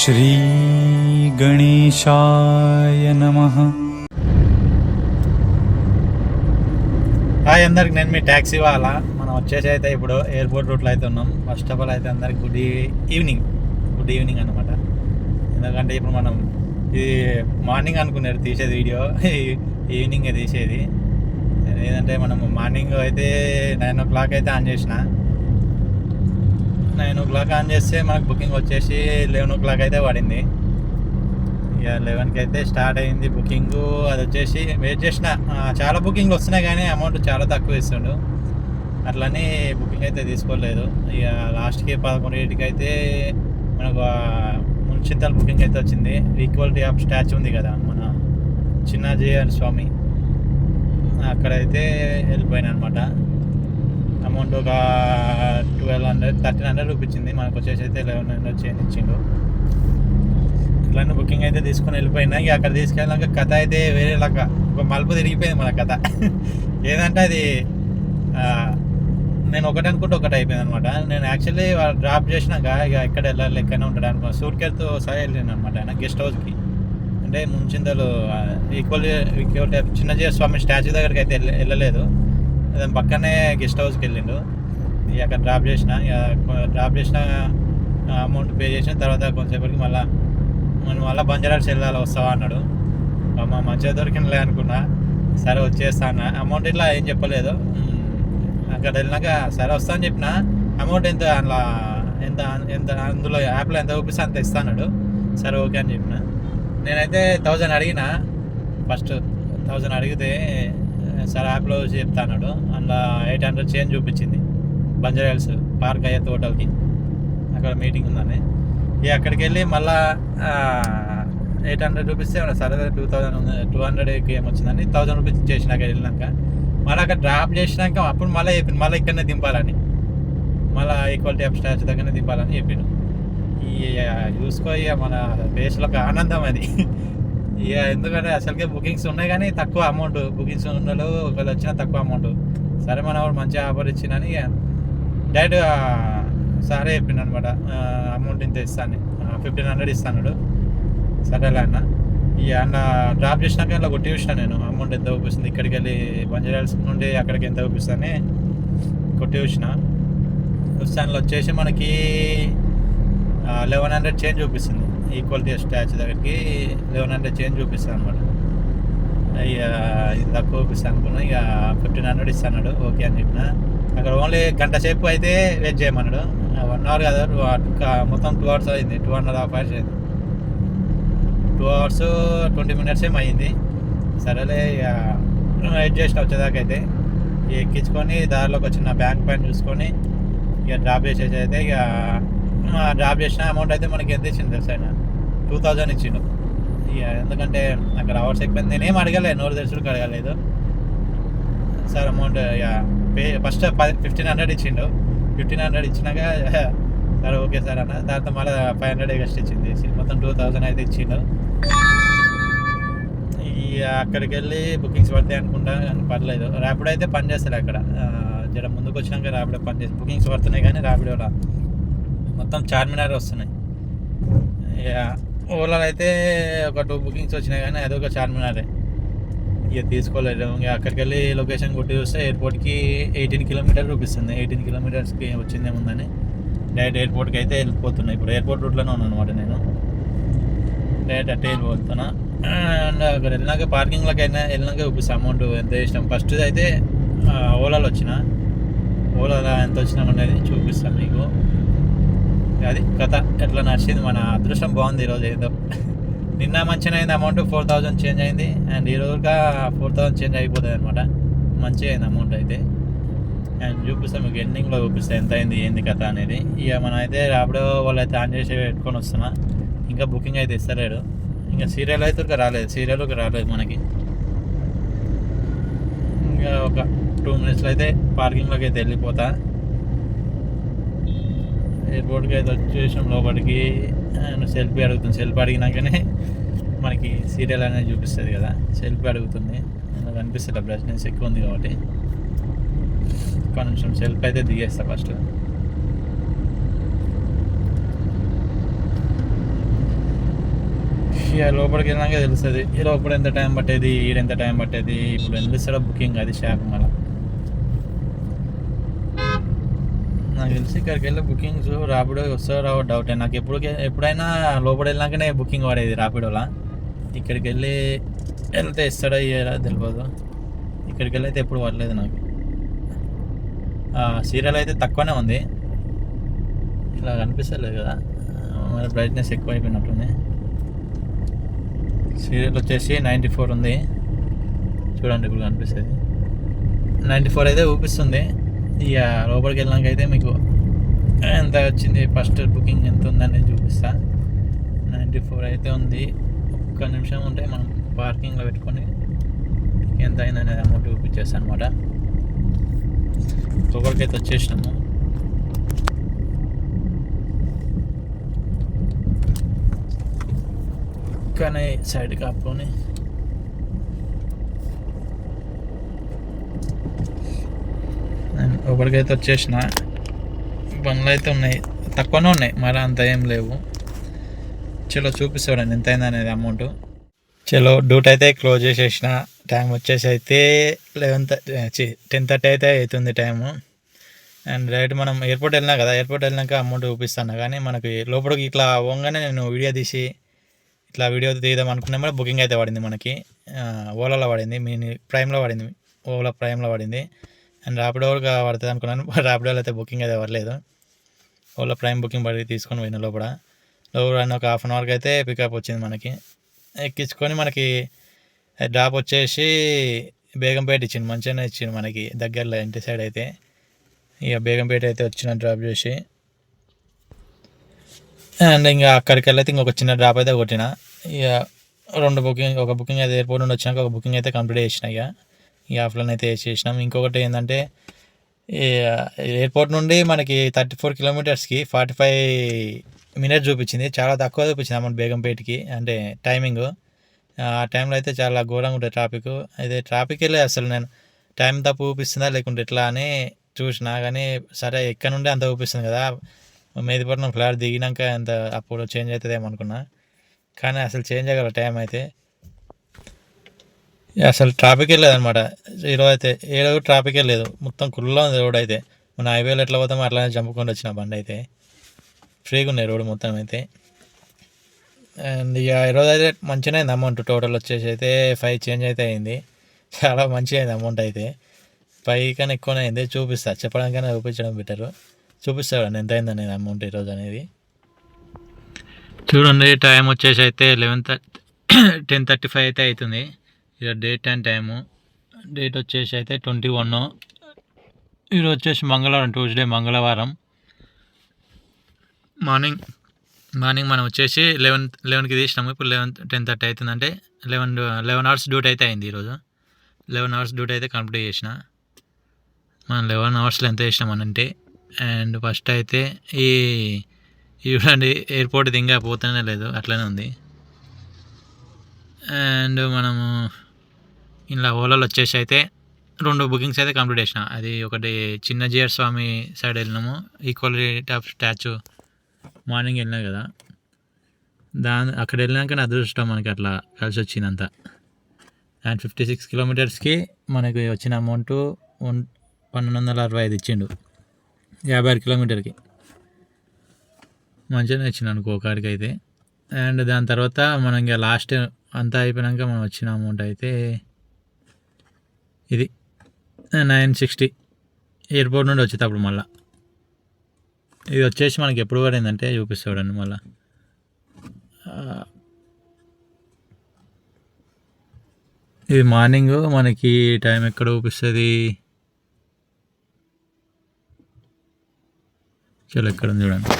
శ్రీ గణేశాయ నమ. హాయ్ అందరికి నేను మీ ట్యాక్సీ వాళ్ళ. మనం వచ్చేసి అయితే ఇప్పుడు ఎయిర్పోర్ట్ రూట్లో అయితే ఉన్నాం. ఫస్ట్ ఆఫ్ ఆల్ అయితే అందరికి గుడ్ ఈవినింగ్. గుడ్ ఈవినింగ్ అనమాట ఎందుకంటే ఇప్పుడు మనం ఇది మార్నింగ్ అనుకున్నారు తీసేది వీడియో. ఈవినింగ్ తీసేది. ఏంటంటే మనం మార్నింగ్ అయితే నైన్ ఓ క్లాక్ అయితే ఆన్ చేసిన. నైన్ ఓ క్లాక్ ఆన్ చేస్తే మనకు బుకింగ్ వచ్చేసి లెవెన్ ఓ క్లాక్ అయితే పడింది. ఇక లెవెన్కి అయితే స్టార్ట్ అయింది బుకింగ్. అది వచ్చేసి వెయిట్ చేసిన. చాలా బుకింగ్లు వస్తున్నాయి కానీ అమౌంట్ చాలా తక్కువ ఇస్తుండు. అట్లని బుకింగ్ అయితే తీసుకోలేదు. ఇక లాస్ట్కి పదకొండింటికి అయితే మనకు ఆ బుకింగ్ అయితే వచ్చింది. ఈక్వాలిటీ ఆఫ్ స్టాచ్యూ ఉంది కదా మన చిన్నాజీయర్ స్వామి. అక్కడైతే వెళ్ళిపోయినా అనమాట అమౌంట్ ఒక ట్వెల్వ్ హండ్రెడ్ థర్టీన్ హండ్రెడ్ చూపించింది మనకు వచ్చేసి అయితే లెవెన్ హండ్రెడ్ చేంజ్ ఇచ్చిండు. ఇట్లనే బుకింగ్ అయితే తీసుకొని వెళ్ళిపోయినా. ఇక అక్కడ తీసుకెళ్ళాక కథ అయితే వేరేలాగా ఒక మలుపు తిరిగిపోయింది మన కథ. ఏదంటే అది నేను ఒకటి అనుకుంటే ఒకటి అయిపోయింది అనమాట నేను యాక్చువల్లీ డ్రాప్ చేసినాక ఇక ఎక్కడ వెళ్ళాలి ఎక్కడనే ఉంటాడు అనుకో సూట్ కేర్తో సహా వెళ్ళాను అనమాట ఆయన గెస్ట్ హౌస్కి అంటే ముంచిందలు ఈక్వల్ ఈక్వల్ చిన్న స్వామి స్టాచ్యూ దగ్గరికి అయితే వెళ్ళలేదు. దాని పక్కనే గెస్ట్ హౌస్కి వెళ్ళిండు. ఇక అక్కడ డ్రాప్ చేసిన. ఇక డ్రాప్ చేసిన అమౌంట్ పే చేసిన తర్వాత కొంతసేపటికి మళ్ళీ మనం మళ్ళీ బంజారాస్ వెళ్ళాలి వస్తావా అన్నాడు. మా మంచిగా దొరికినలే అనుకున్నా. సరే వచ్చేస్తాను అమౌంట్ ఇట్లా ఏం చెప్పలేదు. అక్కడ వెళ్ళినాక సరే వస్తా అని చెప్పిన. అమౌంట్ ఎంత అలా ఎంత ఎంత అందులో యాప్లో ఎంత చూపిస్తే అంత ఇస్తా అన్నాడు. సరే ఓకే అని చెప్పిన. నేనైతే థౌజండ్ అడిగిన. ఫస్ట్ థౌజండ్ అడిగితే సరే యాప్లో చూసి అందులో ఎయిట్ హండ్రెడ్ చేంజ్ చూపించింది. బంజర్ హిల్స్ పార్క్ అయ్యే హోటల్కి అక్కడ మీటింగ్ ఉందని. ఇక అక్కడికి వెళ్ళి మళ్ళా ఎయిట్ హండ్రెడ్ రూపీస్ సరే టూ థౌజండ్ టూ హండ్రెడ్ ఏమొచ్చిందని థౌజండ్ రూపీస్ చేసినాక వెళ్ళినాక. మళ్ళీ అక్కడ డ్రాప్ చేసినాక అప్పుడు మళ్ళీ చెప్పింది మళ్ళీ ఇక్కడనే దింపాలని. మళ్ళీ ఈక్వాలిటీ ఆఫ్ స్టాచ్ దగ్గరనే దింపాలని చెప్పిండు ఇక చూసుకో ఇక మన దేశంలో ఒక ఆనందం అది. ఇక ఎందుకంటే అసలుకే బుకింగ్స్ ఉన్నాయి కానీ తక్కువ అమౌంట్ బుకింగ్స్ ఉన్నలు ఒకవేళ వచ్చినా తక్కువ అమౌంట్ సరే మన వాడు మంచిగా ఆఫర్ ఇచ్చిందని ఇక డైరెక్ట్ సారే చెప్పిండు అనమాట అమౌంట్ ఇంత ఇస్తాను ఫిఫ్టీన్ హండ్రెడ్ ఇస్తాను సరేలే అన్న. ఇక అన్న డ్రాప్ చేసినాక ఇలా కొట్టి చూసిన నేను. అమౌంట్ ఎంత చూపిస్తుంది ఇక్కడికి వెళ్ళి బంజారాల్స్ నుండి అక్కడికి ఎంత చూపిస్తానే కొట్టి చూసిన. చూస్తాను వచ్చేసి మనకి లెవెన్ హండ్రెడ్ చేంజ్ చూపిస్తుంది. ఈక్వాలిటీ స్టాచ్ దగ్గరికి లెవెన్ హండ్రెడ్ చేంజ్ చూపిస్తాను అనమాట ఇక ఇది తక్కువ చూపిస్తాను అనుకున్నా. ఇక ఫిఫ్టీన్ హండ్రెడ్ ఇస్తాడు ఓకే అని చెప్పిన. అక్కడ ఓన్లీ గంట సేపు అయితే వెయిట్ చేయమన్నాడు. వన్ అవర్ కదా మొత్తం టూ అవర్స్ అయింది. టూ అండ్ హాఫ్ అవర్స్ అయింది. టూ అవర్స్ ట్వంటీ మినిట్స్ ఏం అయింది. సరేలే ఇక వెయిట్ చేసిన వచ్చేదాకా అయితే ఎక్కించుకొని దారిలోకి వచ్చిన బ్యాంక్ పైన చూసుకొని ఇక డ్రాప్ చేసేసి అయితే ఇక డ్రాప్ చేసిన అమౌంట్ అయితే మనకి ఎంత ఇచ్చింది తెలుసు ఆయన? టూ థౌజండ్ ఇచ్చిండు. ఇక ఎందుకంటే అక్కడ అవర్స్ ఎక్కువ నేనేం అడగలేదు నోరు తెలుసుడికి అడగలేదు. సార్ అమౌంట్ ఇక పే ఫస్ట్ ఫిఫ్టీన్ హండ్రెడ్ ఇచ్చిండు. ఫిఫ్టీన్ హండ్రెడ్ ఇచ్చినాక సరే ఓకే సార్ అన్న. తర్వాత మళ్ళీ ఫైవ్ హండ్రెడ్ ఎక్స్ట్ ఇచ్చింది. మొత్తం టూ థౌజండ్ అయితే ఇచ్చిండు. ఇక అక్కడికి వెళ్ళి బుకింగ్స్ పడతాయి అనుకుంటా కానీ పర్లేదు. ర్యాపిడో అయితే పని చేస్తారు అక్కడ. జర ముందుకు వచ్చినాక ర్యాపిడో పని చేసి బుకింగ్స్ పడుతున్నాయి కానీ ర్యాపిడో రా మొత్తం చార్మినార్ వస్తున్నాయి. ఇక ఓలాలో అయితే ఒక టూ బుకింగ్స్ వచ్చినాయి కానీ అదొక చార్మినారే ఇక తీసుకోలేదు ఇక అక్కడికి వెళ్ళి లొకేషన్ కొట్టి చూస్తే ఎయిర్పోర్ట్కి ఎయిటీన్ కిలోమీటర్ చూపిస్తుంది. ఎయిటీన్ కిలోమీటర్స్కి వచ్చిందేముందని. డైరెక్ట్ ఎయిర్పోర్ట్కి అయితే వెళ్ళిపోతున్నా. ఇప్పుడు ఎయిర్పోర్ట్ రూట్లోనే ఉన్నాను అనమాట నేను. డైరెక్ట్ అట్టే వెళ్ళిపోతున్నా. అండ్ అక్కడ వెళ్ళినాక పార్కింగ్లోకి అయినా వెళ్ళినాక చూపిస్తాను అమౌంట్ ఎంత ఇష్టం ఫస్ట్ అయితే ఓలాలో వచ్చిన. ఓలాలో ఎంత వచ్చినాం అనేది చూపిస్తాను మీకు. అది కథ ఎట్లా నడిచింది మన అదృష్టం బాగుంది ఈరోజు ఏదో. నిన్న మంచిగా అయింది అమౌంట్ ఫోర్ థౌజండ్ చేంజ్ అయింది. అండ్ ఈరోజుగా ఫోర్ థౌజండ్ చేంజ్ అయిపోతుంది అనమాట మంచిగా అయింది అమౌంట్ అయితే. అండ్ చూపిస్తాం మీకు ఎండింగ్లో చూపిస్తే ఎంత అయింది ఏంది కథ అనేది. ఇక మనం అయితే రాబడో వాళ్ళు అయితే ఆన్ చేసి పెట్టుకొని వస్తున్నా. ఇంకా బుకింగ్ అయితే ఇస్తలేడు. ఇంకా సీరియల్ అయితే ఇంకా రాలేదు. సీరియల్ ఒక రాలేదు మనకి. ఇంకా ఒక టూ మినిట్స్లో అయితే పార్కింగ్లోకి అయితే వెళ్ళిపోతా. ఎయిర్పోర్ట్కి అయితే వచ్చేసాం లోపలికి. నేను సెల్ఫీ అడుగుతుంది. సెల్ఫీ అడిగినాకనే మనకి సీరియల్ అనేది చూపిస్తుంది కదా. సెల్ఫీ అడుగుతుంది. నాకు అనిపిస్తుంది బ్రైట్నెస్ ఎక్కువ ఉంది కాబట్టి. ఒక నిమిషం సెల్ఫీ అయితే దిగేస్తా ఫస్ట్ లోపలికి వెళ్ళినాక తెలుస్తుంది. ఈ లోపల ఎంత టైం పట్టేది? ఈడ ఎంత టైం పట్టేది? ఇప్పుడు ఎందుకు బుకింగ్ అది షాప్ మళ్ళీ? నాకు తెలిసి ఇక్కడికి వెళ్ళి బుకింగ్స్ రాపిడో వస్తారో రావో డౌటే నాకు ఎప్పుడు ఎప్పుడైనా లోపల వెళ్ళాకనే బుకింగ్ పడేది రాపిడోలా. ఇక్కడికి వెళ్ళి వెళ్తే ఇస్తాడో ఇయ్యారా తెలియదు ఇక్కడికి వెళ్ళి అయితే ఎప్పుడు పడలేదు నాకు. సీరియల్ అయితే తక్కువనే ఉంది. ఇలా కనిపిస్తలేదు కదా. మరి బ్రైట్నెస్ ఎక్కువ అయిపోయినట్టుంది సీరియల్ వచ్చేసి నైంటీ ఫోర్ ఉంది. చూడండి ఇప్పుడు కనిపిస్తుంది. నైంటీ ఫోర్ అయితే చూపిస్తుంది ఇక లోపలికి వెళ్ళాక అయితే మీకు ఎంత వచ్చింది? ఫస్ట్ బుకింగ్ ఎంత ఉందని చూపిస్తా. నైంటీ ఫోర్ అయితే ఉంది. ఒక్క నిమిషం ఉంటే మనం పార్కింగ్లో పెట్టుకొని ఎంత అయిందనేది అమౌంట్ చూపించేస్తాను అనమాట లోపలికి అయితే వచ్చేసినాము. కానీ సైడ్ కాపుకొని ఒకరికైతే వచ్చేసిన. బండ్లు అయితే ఉన్నాయి. తక్కువనే ఉన్నాయి. మరి అంత ఏం లేవు. చలో చూపిస్తాడండి ఎంత అయింది అనేది అమౌంట్. చలో డ్యూటీ అయితే క్లోజ్ చేసేసిన. టైం వచ్చేసి అయితే లెవెన్ టెన్ థర్టీ అయితే అవుతుంది టైము. అండ్ రైట్ మనం ఎయిర్పోర్ట్ వెళ్ళినా కదా ఎయిర్పోర్ట్ వెళ్ళినాక అమౌంట్ చూపిస్తాను. కానీ మనకి లోపలికి ఇట్లా పోగానే నేను వీడియో తీసి ఇట్లా వీడియో తీద్దాం అనుకున్నా బుకింగ్ అయితే పడింది మనకి. ఓలాలో పడింది. మీ ప్రైమ్లో పడింది. ఓలా ప్రైమ్లో పడింది. అండ్ ర్యాపిడోగా పడుతుంది అనుకున్నాను. ర్యాపిడోలో అయితే బుకింగ్ అయితే పడలేదు ఓలా ప్రైమ్ బుకింగ్ పడి తీసుకొని పోయిన లోపల. లోపల ఒక హాఫ్ అన్ అవర్కి అయితే పికప్ వచ్చింది మనకి. ఎక్కించుకొని మనకి డ్రాప్ వచ్చేసి బేగంపేట ఇచ్చింది మంచిగానే ఇచ్చింది మనకి దగ్గరలో ఇంటి సైడ్ అయితే. ఇక బేగంపేట అయితే వచ్చిన డ్రాప్ చేసి. అండ్ ఇంకా అక్కడికి వెళ్ళైతే ఇంకొక చిన్న డ్రాప్ అయితే కొట్టిన. ఇక రెండు బుకింగ్ ఒక బుకింగ్ అయితే ఎయిర్పోర్ట్ నుండి వచ్చినాక ఒక బుకింగ్ అయితే కంప్లీట్ చేసిన ఇక. ఈ ఆఫ్లైన్ అయితే చేసినాం. ఇంకొకటి ఏంటంటే ఎయిర్పోర్ట్ నుండి మనకి థర్టీ ఫోర్ కిలోమీటర్స్కి ఫార్టీ ఫైవ్ మినిట్స్ చూపించింది. చాలా తక్కువ చూపించింది అమౌంట్ బేగంపేటకి అంటే టైమింగ్. ఆ టైంలో అయితే చాలా ఘోరంగా ఉంటుంది ట్రాఫిక్. అయితే ట్రాఫిక్ వెళ్ళే అసలు నేను టైం తప్పు చూపిస్తుందా లేకుంటే ఎట్లా అని చూసిన కానీ సరే ఎక్కడ నుండి అంత చూపిస్తుంది కదా. మేదిపట్నం ఫ్లాట్ దిగినాక అంత అప్పుడు చేంజ్ అవుతుందేమో అనుకున్నా. కానీ అసలు చేంజ్ అయ్యగల టైం అయితే. అసలు ట్రాఫిక్ లేదనమాట. ఈరోజు అయితే ఏడో ట్రాఫిక్ లేదు. మొత్తం కుళ్ళలో ఉంది రోడ్ అయితే. మన హైవేలో ఎట్లా పోతామో అట్లానే చంపుకొని వచ్చిన బండి అయితే. ఫ్రీగా ఉన్నాయి రోడ్ మొత్తం అయితే. అండ్ ఇక ఈరోజు అయితే మంచిగా అయింది అమౌంట్ టోటల్ వచ్చేసి అయితే ఫైవ్ చేంజ్ అయితే అయింది. చాలా మంచిగా అయింది అమౌంట్ అయితే. ఫైవ్ కన్నా ఎక్కువనే అయింది. చూపిస్తా. చెప్పడానికైనా చూపించడం బెటర్ చూపిస్తాడు ఎంత అయింది అనేది అమౌంట్ ఈరోజు అనేది. చూడండి టైం వచ్చేసి అయితే eleven thirty ten thirty five అయితే అవుతుంది. ఇక డేట్ అండ్ టైము డేట్ వచ్చేసి అయితే ట్వంటీ వన్ ఈరోజు వచ్చేసి మంగళవారం ట్యూస్డే మంగళవారం. మార్నింగ్ మార్నింగ్ మనం వచ్చేసి లెవెన్ లెవెన్కి తీసినాము. ఇప్పుడు లెవెన్ టెన్ థర్టీ అవుతుందంటే లెవెన్ లెవెన్ అవర్స్ డ్యూటీ అయితే అయింది ఈరోజు. లెవెన్ అవర్స్ డ్యూటీ అయితే కంప్లీట్ చేసిన. మనం లెవెన్ అవర్స్లో ఎంత చేసినాం అంటే. అండ్ ఫస్ట్ అయితే ఈ ఈ చూడండి ఎయిర్పోర్ట్ దింగా పోతూనే లేదు అట్లనే ఉంది. అండ్ మనము ఇలా ఓలాలో వచ్చేసి అయితే రెండు బుకింగ్స్ అయితే కంప్లీట్ చేసిన. అది ఒకటి చిన్న జిఆర్ స్వామి సైడ్ వెళ్ళినాము. ఈక్వాలిటీ ఆఫ్ స్టాచ్యూ మార్నింగ్ వెళ్ళినా కదా. దాని అక్కడ వెళ్ళినాక నా అదృష్టం మనకి అట్లా కలిసి వచ్చిందంత. అండ్ ఫిఫ్టీ సిక్స్ కిలోమీటర్స్కి మనకి వచ్చిన అమౌంట్ వన్ పన్నెండు వందల అరవై ఐదు ఇచ్చిండు. యాభై ఆరు కిలోమీటర్కి మంచిగానే ఇచ్చిండు అనుకో ఒకరికి అయితే. అండ్ దాని తర్వాత మనం ఇంకా లాస్ట్ అంతా అయిపోయినాక మనం వచ్చిన అమౌంట్ అయితే ఇది. Nine sixty. ఎయిర్పోర్ట్ నుండి వచ్చేటప్పుడు మళ్ళీ. ఇది వచ్చేసి మనకి ఎప్పుడు పడిందంటే చూపిస్తాడండి మళ్ళీ. ఇది మార్నింగ్ మనకి టైం ఎక్కడ చూపిస్తుంది? చాలా ఎక్కడ ఉంది చూడండి.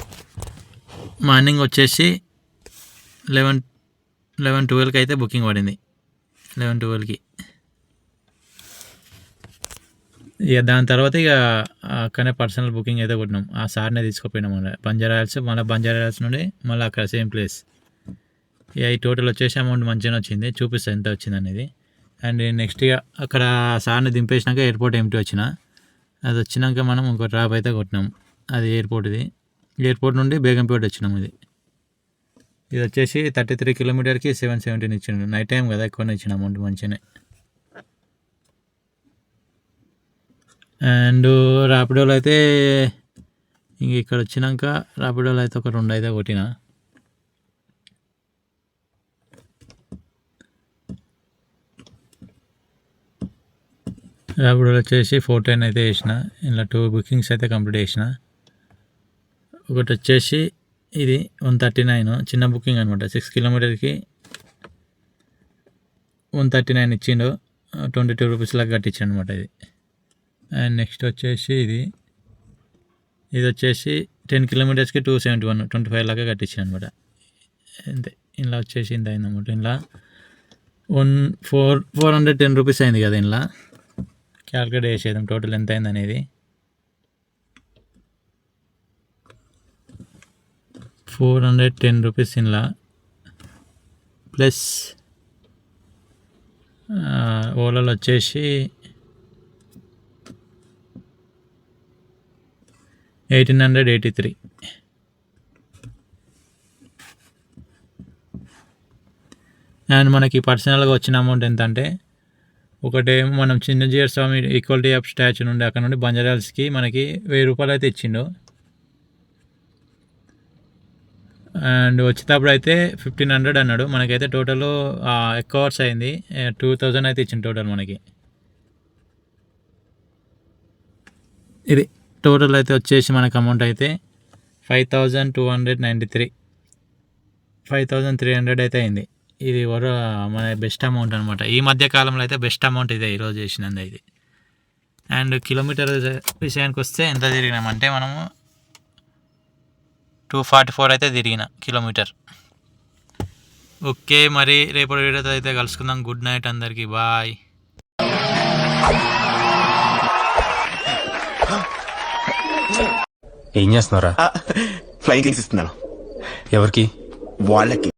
మార్నింగ్ వచ్చేసి లెవెన్ లెవెన్ ట్వెల్వ్కి అయితే బుకింగ్ పడింది. లెవెన్ ట్వెల్వ్కి. ఇక దాని తర్వాత ఇక అక్కడనే పర్సనల్ బుకింగ్ అయితే కొట్టినాం. ఆ సార్నే తీసుకుపోయినాం మళ్ళీ. బంజారాయల్స్ మళ్ళీ బంజారాయల్స్ నుండి మళ్ళీ అక్కడ సేమ్ ప్లేస్ ఇక ఈ టోటల్ వచ్చేసి అమౌంట్ మంచిగానే వచ్చింది. చూపిస్తా ఎంత వచ్చింది అనేది. అండ్ నెక్స్ట్ ఇక అక్కడ సార్ని దింపేసినాక ఎయిర్పోర్ట్ ఎంటీ వచ్చిన. అది వచ్చినాక మనం ఇంకో డ్రాప్ అయితే కొట్టినాం. అది ఎయిర్పోర్ట్ది ఎయిర్పోర్ట్ నుండి బేగంపేట వచ్చినాం ఇది. ఇది వచ్చేసి థర్టీ త్రీ కిలోమీటర్కి సెవెన్ సెవెంటీన్ ఇచ్చిండు. నైట్ టైం కదా ఎక్కువనే ఇచ్చిన అమౌంట్ మంచిగానే. అండ్ ర్యాపిడోలో అయితే ఇంక ఇక్కడ వచ్చినాక ర్యాపిడోలో అయితే ఒక రెండు అయితే కొట్టిన. ర్యాపిడోలో వచ్చేసి ఫోర్ టెన్ అయితే వేసిన. ఇలా టూ బుకింగ్స్ అయితే కంప్లీట్ చేసిన. ఒకటి వచ్చేసి ఇది వన్ థర్టీ నైన్ చిన్న బుకింగ్ అనమాట సిక్స్ కిలోమీటర్కి వన్ థర్టీ నైన్ ఇచ్చిండు. ట్వంటీ టూ రూపీస్ లాగా కట్టించాడు అనమాట ఇది. అండ్ నెక్స్ట్ వచ్చేసి ఇది. ఇది వచ్చేసి ten కిలోమీటర్స్కి two seventy one twenty five లాగా కట్టించాను అనమాట అంతే. ఇలా వచ్చేసి ఇంత అయిందన్నమాట. ఇలా one four four hundred ten rupees అయింది కదా ఇలా క్యాల్కులేట్ చేసేదాం టోటల్ ఎంత అయింది అనేది ఫోర్ హండ్రెడ్ టెన్ రూపీస్ ఇలా ప్లస్ ఓలాలో వచ్చేసి eighteen hundred eighty three. And మనకి పర్సనల్గా వచ్చిన అమౌంట్ ఎంత అంటే ఒకటే మనం Chinnajeeyar Swami equality of statue నుండి అక్కడ నుండి బంజారాల్స్కి మనకి వెయ్యి రూపాయలు అయితే ఇచ్చిండు. అండ్ వచ్చేటప్పుడు అయితే ఫిఫ్టీన్ హండ్రెడ్ అన్నాడు. మనకైతే టోటల్ ఎక్కువ అవర్స్ అయింది. టూ థౌజండ్ అయితే ఇచ్చింది టోటల్ మనకి. ఇది టోటల్ అయితే వచ్చేసి మనకు అమౌంట్ అయితే five thousand two hundred ninety three five thousand three hundred అయితే అయింది. ఇది వర మన బెస్ట్ అమౌంట్ అనమాట ఈ మధ్య కాలంలో అయితే బెస్ట్ అమౌంట్ ఇదే ఈరోజు చేసినందు ఇది. అండ్ కిలోమీటర్ విషయానికి వస్తే ఎంత తిరిగినామంటే మనము టూ ఫార్టీ ఫోర్ అయితే తిరిగిన కిలోమీటర్ ఓకే మరి రేపటి వీడియోతో అయితే కలుసుకుందాం. గుడ్ నైట్ అందరికీ. బాయ్ ఏం చేస్తున్నారా ఫ్లైట్ తీసిస్తున్నాను ఎవరికి? వాళ్ళకి.